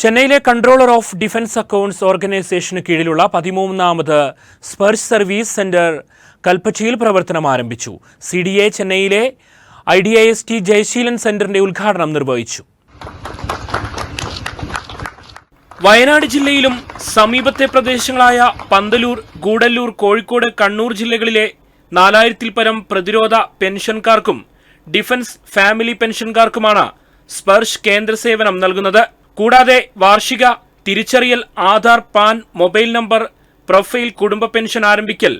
ചെന്നൈയിലെ controller of defence accounts ഓർഗനൈസേഷന് കീഴിലുള്ള പതിമൂന്നാമത് സ്പർശ് സർവീസ് സെന്റർ കൽപ്പറ്റയിൽ പ്രവർത്തനം ആരംഭിച്ചു. സി ഡി എ ചെന്നൈയിലെ I D I S T Jayaseelan സെന്ററിന്റെ ഉദ്ഘാടനം നിർവഹിച്ചു. വയനാട് ജില്ലയിലും സമീപത്തെ പ്രദേശങ്ങളായ പന്തലൂർ ഗൂഡല്ലൂർ കോഴിക്കോട് കണ്ണൂർ ജില്ലകളിലെ നാലായിരത്തിൽ പരം പ്രതിരോധ പെൻഷൻകാർക്കും ഡിഫൻസ് ഫാമിലി പെൻഷൻകാർക്കുമാണ് സ്പർശ് കേന്ദ്ര സേവനം നൽകുന്നത്. കൂടാതെ വാർഷിക തിരിച്ചറിയൽ Aadhaar PAN mobile number profile കുടുംബ പെൻഷൻ ആരംഭിക്കൽ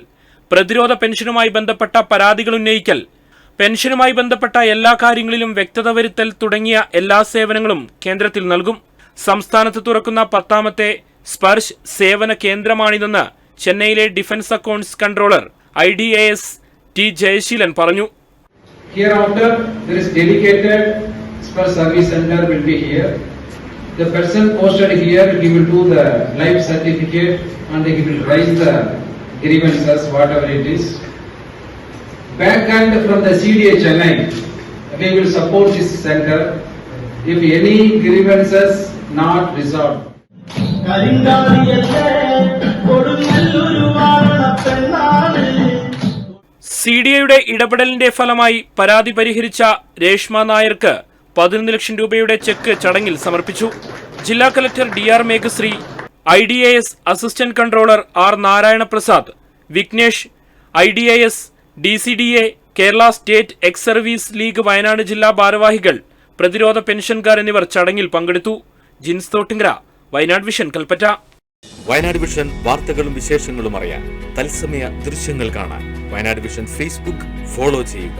പ്രതിരോധ പെൻഷനുമായി ബന്ധപ്പെട്ട പരാതികൾ ഉന്നയിക്കൽ പെൻഷനുമായി ബന്ധപ്പെട്ട എല്ലാ കാര്യങ്ങളിലും വ്യക്തത വരുത്തൽ തുടങ്ങിയ എല്ലാ സേവനങ്ങളും കേന്ദ്രത്തിൽ നൽകും സംസ്ഥാനത്ത് തുറക്കുന്ന പത്താമത്തെ സ്പർശ് സേവന കേന്ദ്രമാണിതെന്ന് ചെന്നൈയിലെ defence accounts controller I D A S T Jayaseelan പറഞ്ഞു Hereafter, there is dedicated spur service center. The person posted here, he will do the life certificate and he will raise the grievances, whatever it is. Back end from the CDA Chennai, we will support this center. If any grievances not resolved, C D എയുടെ ഇടപെടലിന്റെ ഫലമായി പരാതി പരിഹരിച്ച രേഷ്മ നായർക്ക് പതിനൊന്ന് ലക്ഷം രൂപയുടെ check ചടങ്ങിൽ സമർപ്പിച്ചു. ജില്ലാ collector D R Meghashree I D A S assistant controller R Narayana Prasad Vignesh I D A S D C D A Kerala state ex service league Wayanad ജില്ലാ ഭാരവാഹികൾ പ്രതിരോധ പെൻഷൻകാർ എന്നിവർ ചടങ്ങിൽ പങ്കെടുത്തു. ജിൻസ് തോട്ടിങ്കര വയനാട് വിഷൻ കൽപ്പറ്റ. വയനാട് വിഷൻ വാർത്തകളും വിശേഷങ്ങളും അറിയാൻ തത്സമയ ദൃശ്യങ്ങൾ കാണാൻ വയനാട് വിഷൻ ഫേസ്ബുക്ക് ഫോളോ ചെയ്യുക.